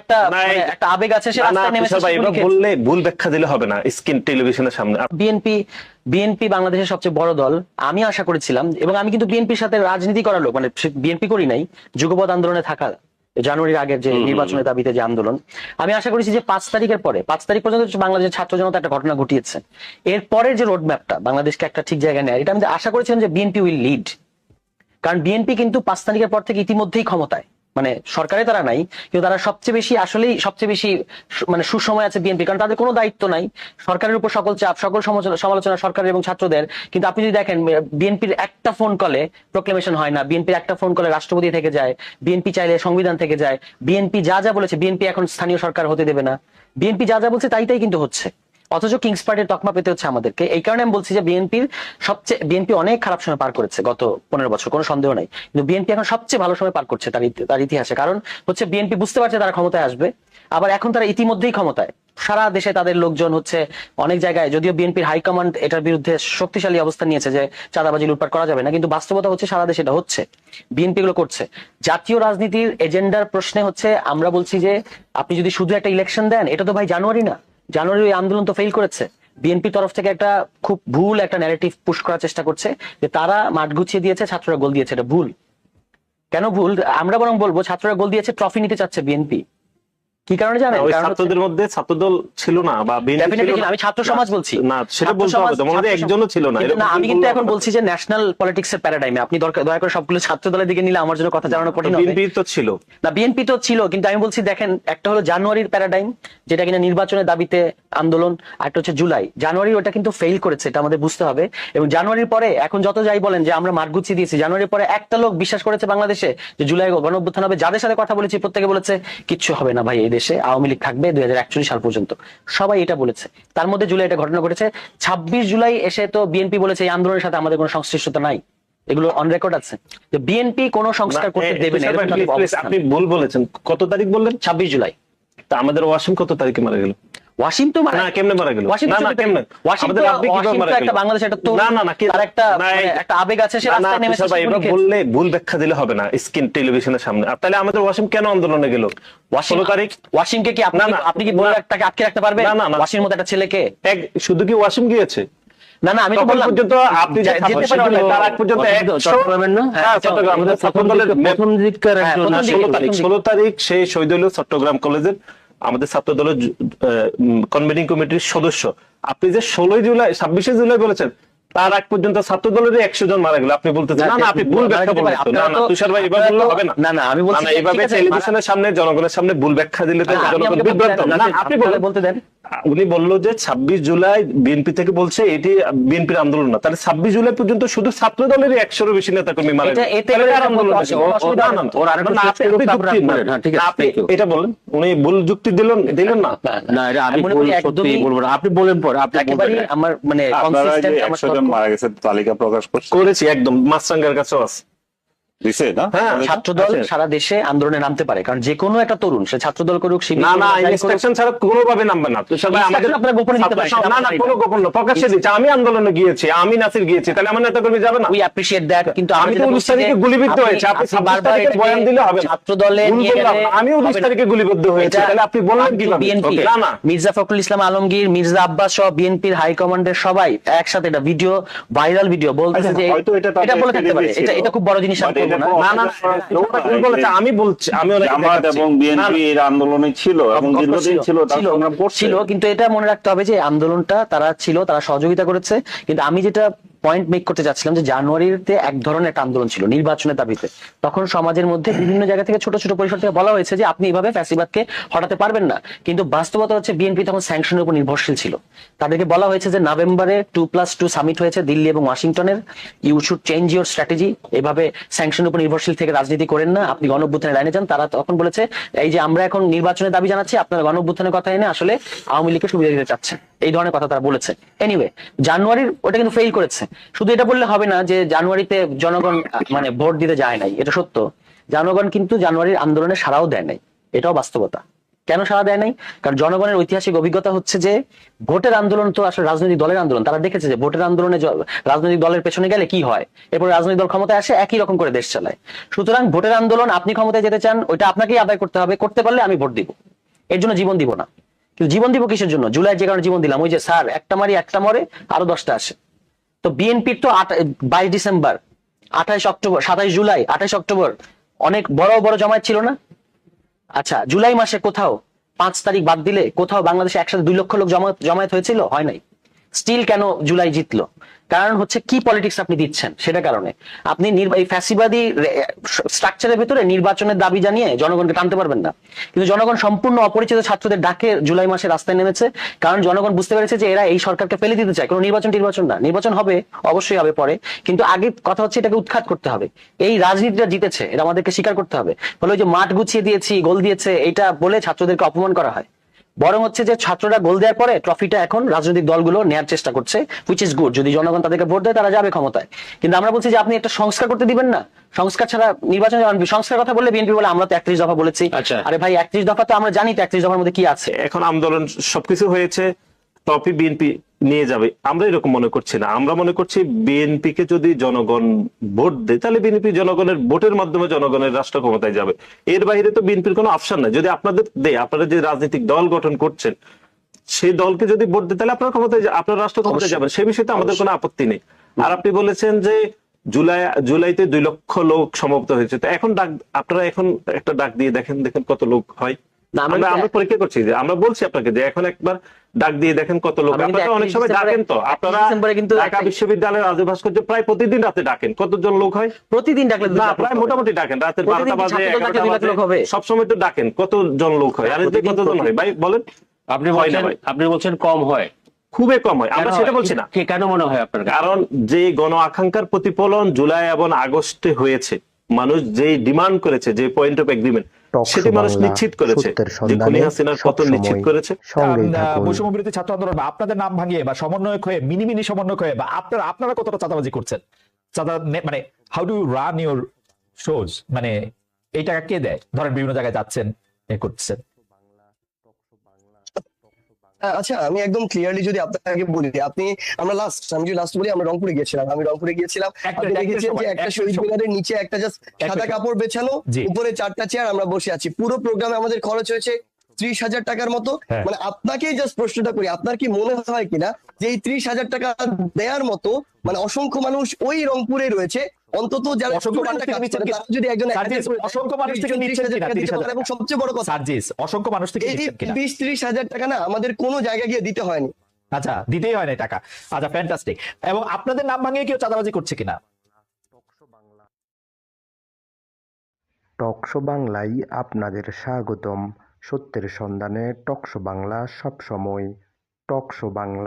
একটা মানে একটা আবেগ আছে সে না, না, রাস্তায় নেমেছে ভাই, এবার বললে ভুল ব্যাখ্যা দিলে হবে না। স্ক্রিন টেলিভিশনের সামনে। বিএনপি বিএনপি বাংলাদেশের সবচেয়ে বড় দল আমি আশা করেছিলাম এবং আমি কিন্তু বিএনপির সাথে রাজনীতি করার লোক মানে বিএনপি করি নাই যুগপৎ আন্দোলনে থাকা জানুয়ারির আগের যে নির্বাচনের দাবিতে যে আন্দোলন আমি আশা করেছি যে পাঁচ তারিখের পরে পাঁচ তারিখ পর্যন্ত বাংলাদেশের ছাত্র জনতা একটা ঘটনা ঘটিয়েছে। এর পরের যে রোড ম্যাপটা বাংলাদেশকে একটা ঠিক জায়গায় নেয় এটা আমি আশা করেছিলাম যে বিএনপি উইল লিড কারণ বিএনপি কিন্তু পাঁচ তারিখের পর থেকে ইতিমধ্যেই ক্ষমতায়। মানে সরকারে তারা নাই, কিন্তু তারা সবচেয়ে বেশি আসলেই সবচেয়ে বেশি মানে সুসময় আছে বিএনপি, কারণ তাদের কোনো দায়িত্ব নাই। সরকারের উপর সকল চাপ, সকল সমালোচনা- সরকারের এবং ছাত্রদের। কিন্তু আপনি যদি দেখেন বিএনপির একটা ফোন কলে প্রোক্লেমেশন হয় না, বিএনপির একটা ফোন কলে রাষ্ট্রপতি থেকে যায়, বিএনপি চাইলে সংবিধান থেকে যায়, বিএনপি যা যা বলেছে, বিএনপি এখন স্থানীয় সরকার হতে দেবে না। বিএনপি যা যা বলছে তাই তাই কিন্তু হচ্ছে। অথচ কিংস পার্টির তকমা পেতে হচ্ছে আমাদেরকে। এই কারণে আমি বলছি যে বিএনপির সবচেয়ে বিএনপি অনেক খারাপ সময় পার করেছে গত পনেরো বছর, কোনো সন্দেহ নাই। কিন্তু বিএনপি এখন সবচেয়ে ভালো সময় পার করছে তার তার ইতিহাসে। কারণ হচ্ছে বিএনপি বুঝতে পারছে তারা ক্ষমতায় আসবে, আবার এখন তারা ইতিমধ্যেই ক্ষমতায়। সারা দেশে তাদের লোকজন হচ্ছে অনেক জায়গায় যদিও বিএনপির হাইকমান্ড এটার বিরুদ্ধে শক্তিশালী অবস্থান নিয়েছে যে চাঁদাবাজি লুটপাট করা যাবে না, কিন্তু বাস্তবতা হচ্ছে সারা দেশে এটা হচ্ছে। বিএনপি গুলো করছে। জাতীয় রাজনীতির এজেন্ডার প্রশ্নে হচ্ছে আমরা বলছি যে আপনি যদি শুধু একটা ইলেকশন দেন, এটা তো ভাই জানুয়ারি না। জানুয়ারি ওই আন্দোলন তো ফেল করেছে। বিএনপি তরফ থেকে একটা খুব ভুল একটা ন্যারেটিভ পুশ করার চেষ্টা করছে যে তারা মাঠ গুছিয়ে দিয়েছে, ছাত্ররা গোল দিয়েছে। এটা ভুল। কেন ভুল? আমরা বরং বলব, ছাত্ররা গোল দিয়েছে ট্রফি নিতে চাচ্ছে বিএনপি কি কারণে জানেন? ওই ছাত্রদের মধ্যে ছাত্রদল ছিল না বা। আমি ছাত্র সমাজ বলছি। না সেটা বলতে হবে একজনও ছিল না না আমি কিন্তু এখন বলছি যে ন্যাশনাল পলিটিক্স এর প্যারাডাইমে আপনি দরকার দয়া করে সবগুলো ছাত্র দলের দিকে নিলে আমার জন্য কথা জানানো কঠিন হবে। বিএনপি তো ছিল। না বিএনপি তো ছিল কিন্তু আমি বলছি দেখেন একটা হলো জানুয়ারির প্যারাডাইম যেটা কিনা নির্বাচনের দাবিতে আন্দোলন আর একটা হচ্ছে জুলাই। জানুয়ারি ওটা কিন্তু ফেল করেছে এটা আমাদের বুঝতে হবে। এবং জানুয়ারির পরে এখন যত যাই বলেন যে আমরা মাঠ গুছিয়ে দিয়েছি জানুয়ারির পরে একটা লোক বিশ্বাস করেছে বাংলাদেশে যে জুলাই গণ অভ্যুত্থান হবে যাদের সাথে কথা বলেছি প্রত্যেকে বলেছে কিচ্ছু হবে না ভাই এই দেশে আওয়ামী লীগ থাকবে দুই সাল পর্যন্ত। সবাই এটা বলেছে। তার মধ্যে জুলাই এটা ঘটনা ঘটেছে। ছাব্বিশ জুলাই এসে তো বিএনপি বলেছে এই আন্দোলনের সাথে আমাদের কোনো সংশ্লিষ্টতা নাই। এগুলো অন রেকর্ড আছে। তো বিএনপি কোনো সংস্কার করতে দেবে না। আপনি ভুল বলেছেন। কত তারিখ বললেন? ছাব্বিশ জুলাই। তা আমাদের ওয়াসিম কত তারিখে মারা গেল? ওয়াসিম তো মারা কেমনে মারা গেল? ওয়াসিম না তো না ছোট- কেমনে? ওয়াসিম তো- আপনি কীভাবে ওয়াসিম তো একটা গেল? একটা তরুণ, না না না তার একটা না, এই- একটা আবেগ আছে, সে না, না, রাস্তায় নেমেছে, ভাই, এবার বললে ভুল ব্যাখ্যা দিলে হবে না স্ক্রিন টেলিভিশনের সামনে। আর তাহলে আমাদের ওয়াসিম কেন আন্দোলনে গেল? ওয়াসিম ষোলো তারিখ? ওয়াসিমকে কি আপনি না, না, আপনি কি বলে না। আটকে রাখতে পারবেন? না, না, না। মতো একটা ছেলেকে? এক শুধু কি ওয়াসিম গিয়েছে? না না আমি তো বললাম। পর্যন্ত আপনি যে তার আগ পর্যন্ত না? হ্যাঁ, চট্টগ্রাম, আমাদের ছাত্র দলের প্রথম দিককার হ্যাঁ, একজন প্রথম না, দিকে, ষোলো প্রথম তারিখ দিকে। ষোলো তারিখ সেই শহীদ হইল চট্টগ্রাম কলেজের। আমাদের ছাত্র দলের কনভেনিং কমিটির সদস্য। আপনি যে ষোলোই জুলাই ছাব্বিশে জুলাই বলেছেন তার আগ পর্যন্ত ছাত্র দলের একশো জন মারা গেল। আপনি বলতে না না আপনি ভুল ব্যাখ্যা বলেন বলছেন। না না তুষার ভাই এবার বললে হবে না। না, না, আমি বলছি এইভাবে টেলিভিশনের সামনে জনগণের সামনে ভুল ব্যাখ্যা দিলে তো জনগণ বিভ্রান্ত। না আপনি বলতে দেন। উনি বলল যে ছাব্বিশ জুলাই বিএনপি থেকে বলছে এটি বিএনপির আন্দোলন না। তাহলে ছাব্বিশ জুলাই পর্যন্ত শুধু ছাত্র দলেরই একশোরও বেশি নেতা কর্মী মারা এটা-। বলেন, উনি ভুল যুক্তি দিলেন দিলেন না। আপনি বলেন পরে আপনি আমার মানে। মারা গেছে তালিকা প্রকাশ করেছি একদম। মাছরাঙ্গার কাছেও আছে। দিছে না? হ্যাঁ, ছাত্র দল সারা দেশে আন্দোলনে নামতে পারে কারণ যে কোনো একটা তরুণ সে ছাত্র দল করুক শিবির না না ইনস্ট্রাকশন ছাড়া কোনোভাবে নামবে না। তুষার ভাই আমাদের আপনারা গোপনে নিতে পারেন, না না কোনো গোপন না প্রকাশ্যে দিচ্ছে। আমি আন্দোলনে গিয়েছি আমি নাসির গিয়েছি তাহলে আমার নেতা কর্মী যাবে না? উই অ্যাপ্রিশিয়েট দ্যাট কিন্তু আমি তো উনিশ তারিখে গুলিবিদ্ধ হয়েছে আপনি ছাব্বিশ তারিখে বয়ান দিলে হবে। ছাত্র দলে নিয়ে বললাম গেলে আমি উনিশ হবে না। তারিখে গুলিবিদ্ধ হয়েছে তাহলে আপনি বললেন আব্দুল কীভাবে? বিএনপি Okay, না না। মির্জা ফখরুল ইসলাম আলমগীর মির্জা আব্বাস সহ বিএনপির হাই কমান্ডের সবাই একসাথে এটা ভিডিও ভাইরাল ভিডিও বলতেছে আচ্ছা, যে এটা বলে থাকতে পারে। এটা এটা খুব বড় জিনিস না। না বলেছে? আমি বলছি আমি জামাত এবং আন্দোলনে ছিল এবং দীর্ঘদিন ছিল ছিল কিন্তু এটা মনে রাখতে হবে যে আন্দোলনটা তারা ছিল তারা সহযোগিতা করেছে। কিন্তু আমি যেটা পয়েন্ট মেক করতে চাচ্ছিলাম যে জানুয়ারিতে এক ধরনের একটা আন্দোলন ছিল নির্বাচনের দাবিতে। তখন সমাজের মধ্যে বিভিন্ন জায়গা থেকে ছোট ছোট পরিসর থেকে বলা হয়েছে যে আপনি এইভাবে ফ্যাসিবাদকে হটাতে পারবেন না। কিন্তু বাস্তবতা হচ্ছে বিএনপি তখন স্যাংশনের উপর নির্ভরশীল ছিল। তাদেরকে বলা হয়েছে যে নভেম্বরে টু প্লাস টু সামিট হয়েছে দিল্লি এবং ওয়াশিংটনের। You should change your strategy এভাবে স্যাংশনের উপর নির্ভরশীল থেকে রাজনীতি করেন না। আপনি গণঅভ্যুত্থানের লাইনে যান। তারা তখন বলেছে, এই যে আমরা এখন নির্বাচনের দাবি জানাচ্ছি, আপনারা গণঅভ্যুত্থানের কথা এনে আসলে আওয়ামী লীগকে সুবিধা দিতে চাচ্ছেন। এই ধরনের কথা তারা বলেছে। এনিওয়ে জানুয়ারির ওটা কিন্তু ফেল করেছে। শুধু এটা বললে হবে না যে জানুয়ারিতে জনগণ মানে ভোট দিতে যায় নাই, এটা সত্য। জনগণ কিন্তু জানুয়ারির আন্দোলনে সারাও দেয় নাই। এটাও বাস্তবতা। কেন সাড়া দেয় নাই? কারণ জনগণের ঐতিহাসিক অভিজ্ঞতা হচ্ছে যে ভোটের আন্দোলন তো আসলে রাজনৈতিক দলের আন্দোলন। তারা দেখেছে যে ভোটের আন্দোলনে রাজনৈতিক দলের পেছনে গেলে কি হয়? এরপর রাজনৈতিক দল ক্ষমতায় আসে, একই রকম করে দেশ চালায়। সুতরাং ভোটের আন্দোলন আপনি ক্ষমতায় যেতে চান, ওইটা আপনাকেই আদায় করতে হবে। করতে পারলে আমি ভোট দিব। এর জন্য জীবন দিব না। কিন্তু জীবন দিব কিসের জন্য? জুলাই যে কারণে জীবন দিলাম। ওই যে স্যার, একটা মারি, একটা মরে, আরও দশটা আসে। তো বিএনপির তো বাইশ ডিসেম্বর, আঠাইশ অক্টোবর, সাতাইশ জুলাই, আঠাইশ অক্টোবর, অনেক বড় বড় জমায়েত ছিল না? আচ্ছা জুলাই মাসে কোথাও পাঁচ তারিখ বাদ দিলে কোথাও বাংলাদেশে একসাথে দুই লক্ষ লোক জমায়েত জমায়েত হয়েছিল? হয় নাই। স্টিল কেন জুলাই জিতলো? কারণ হচ্ছে কি পলিটিক্স আপনি দিচ্ছেন? সেটা কারণে। আপনি ফ্যাসিবাদী স্ট্রাকচারের ভেতরে নির্বাচনের দাবি জানিয়ে জনগণকে টানতে পারবেন না। কিন্তু জনগণ সম্পূর্ণ অপরিচিত ছাত্রদের ডাকে জুলাই মাসে রাস্তায় নেমেছে। কারণ জনগণ বুঝতে পেরেছে যে এরা এই সরকারকে ফেলে দিতে চায়। কোনো নির্বাচন নির্বাচন না। নির্বাচন হবে, অবশ্যই হবে পরে। কিন্তু আগে কথা হচ্ছে এটাকে উৎখাত করতে হবে। এই রাজনীতিটা জিতেছে, এটা আমাদেরকে স্বীকার করতে হবে। ফলে ওই যে মাঠ গুছিয়ে দিয়েছি, গোল দিয়েছে, এটা বলে ছাত্রদেরকে অপমান করা হয়। বরং হচ্ছে যে ছাত্ররা গোল দেওয়ার পরে ট্রফিটা এখন রাজনৈতিক দলগুলো নেয়ার চেষ্টা করছে উইচ ইজ গুড যদি জনগণ তাদেরকে ভোট দেয় তারা যাবে ক্ষমতায়। কিন্তু আমরা বলছি যে আপনি একটা সংস্কার করতে দিবেন না। সংস্কার ছাড়া নির্বাচন। সংস্কার কথা বললে বিএনপি বলে আমরা তো একত্রিশ দফা বলেছি। আচ্ছা। আরে ভাই একত্রিশ দফা তো আমরা জানি তো একত্রিশ দফার মধ্যে কি আছে। এখন আন্দোলন সবকিছু হয়েছে টপি বিএনপি নিয়ে যাবে। আমরা এরকম মনে করছি না। আমরা মনে করছি বিএনপি কে যদি জনগণ ভোট দেয় তাহলে বিএনপি জনগণের ভোটের মাধ্যমে জনগণের রাষ্ট্র ক্ষমতায় যাবে। এর বাইরে তো বিএনপির কোনো অপশন নাই। যদি আপনাদের দেয় আপনারা যে রাজনৈতিক দল গঠন করছেন সেই দলকে যদি ভোট দেয় তাহলে আপনার ক্ষমতায় আপনার রাষ্ট্র ক্ষমতায় যাবেন। সে বিষয়ে তো আমাদের কোনো আপত্তি নেই। আর আপনি বলেছেন যে জুলাই জুলাইতে দুই লক্ষ লোক সমাপ্ত হয়েছে। তো এখন ডাক আপনারা এখন একটা ডাক দিয়ে দেখেন দেখেন কত লোক হয়। না, আমরা আমরা পরীক্ষা করছি যে আমরা বলছি আপনাকে যে এখন একবার ডাক দিয়ে দেখেন কত লোক। আপনারা অনেক সময় ডাকেন তো। আপনারা কিন্তু ঢাকা বিশ্ববিদ্যালয়ের রাজু ভাস্কর্য প্রায় প্রতিদিন রাতে ডাকেন। কতজন লোক হয়? প্রতিদিন ডাকলে না প্রায় মোটামুটি ডাকেন। রাতের বারোটা বাজে এগারোটা লোক হবে? বাজে সবসময় তো ডাকেন কতজন লোক হয়? আর এতে কতজন হয়? ভাই বলেন। আপনি হয় না। আপনি বলছেন কম হয়। খুবই কম হয়। আমরা সেটা বলছি না। কেন মনে হয় আপনার কারণ যে গণ আকাঙ্ক্ষার প্রতিফলন জুলাই এবং আগস্টে হয়েছে মানুষ যে ডিমান্ড করেছে যে পয়েন্ট অফ এগ্রিমেন্ট সেটি মানুষ নিশ্চিত করেছে। যে খুনি হাসিনার পতন নিশ্চিত করেছে। সঙ্গেই আহ, থাকুন। বৈষম্য বিরোধী ছাত্র আন্দোলন বা আপনাদের নাম ভাঙিয়ে বা সমন্বয়ক হয়ে মিনি মিনি সমন্বয়ক হয়ে বা আপনারা আপনারা কতটা চাঁদাবাজি করছেন? চাঁদা মানে how do run your shows মানে এই টাকা কে দেয়? ধরেন বিভিন্ন জায়গায় যাচ্ছেন এ করছেন। আচ্ছা আমি একদম ক্লিয়ারলি যদি আপনাকে বলি আপনি আমরা লাস্ট আমি যদি লাস্ট বলি আমরা রংপুরে গিয়েছিলাম। আমি রংপুরে গিয়েছিলাম। আপনি দেখেছেন যে একটা শহীদ মিনারের নিচে একটা জাস্ট সাদা কাপড় বেছানো। উপরে চারটা চেয়ার আমরা বসে আছি। পুরো প্রোগ্রামে আমাদের খরচ হয়েছে ত্রিশ হাজার টাকার মতো? হ্যাঁ। মানে আপনাকেই জাস্ট প্রশ্নটা করি আপনার কি মনে হয় কিনা যে এই ত্রিশ হাজার টাকা দেওয়ার মতো মানে অসংখ্য মানুষ ওই রংপুরে রয়েছে? অন্তত যারা অসংখ্য মানুষ থেকে নিচ্ছেন করে, কিনা? তারা যদি একজন সার্জিস, attend করে দেয়, অসংখ্য মানুষ থেকে নিচ্ছেন হাজার কিনা? টাকা দিতে 30 পারে। এবং সবচেয়ে বড় কথা অসংখ্য মানুষ থেকে এই নিচ্ছেন কিনা? বিশ ত্রিশ হাজার টাকা না আমাদের কোনো জায়গায় গিয়ে দিতে হয়নি। আচ্ছা দিতেই হয় না টাকা। আচ্ছা ফ্যান্টাস্টিক এবং আপনাদের নাম ভাঙিয়ে কেউ চাঁদাবাজি করছে কিনা? টকশো বাংলায় আপনাদের স্বাগতম। সত্যের সন্ধানে টকশো বাংলা সবসময় টকশো বাংলা